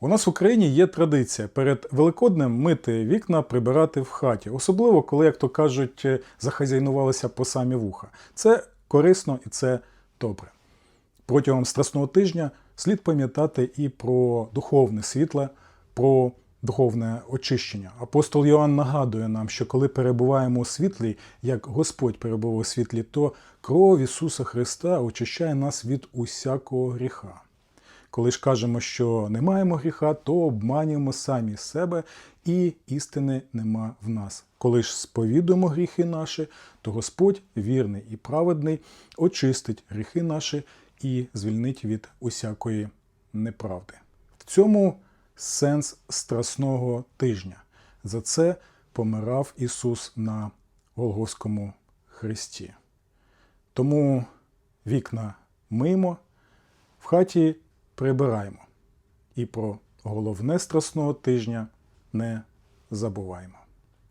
У нас в Україні є традиція перед Великоднем мити вікна, прибирати в хаті, особливо коли, як то кажуть, е, захазяйнувалися по самі вуха. Це корисно і це добре. Протягом страсного тижня слід пам'ятати і про духовне світле, про духовне очищення. Апостол Йоанн нагадує нам, що коли перебуваємо у світлі, як Господь перебував у світлі, то кров Ісуса Христа очищає нас від усякого гріха. Коли ж кажемо, що не маємо гріха, то обманюємо самі себе і істини нема в нас. Коли ж сповідуємо гріхи наші, то Господь вірний і праведний очистить гріхи наші і звільнить від усякої неправди. В цьому сенс страсного тижня. За це помирав Ісус на Голгофському хресті. Тому вікна мимо, в хаті прибираємо. І про головне страсного тижня не забуваємо.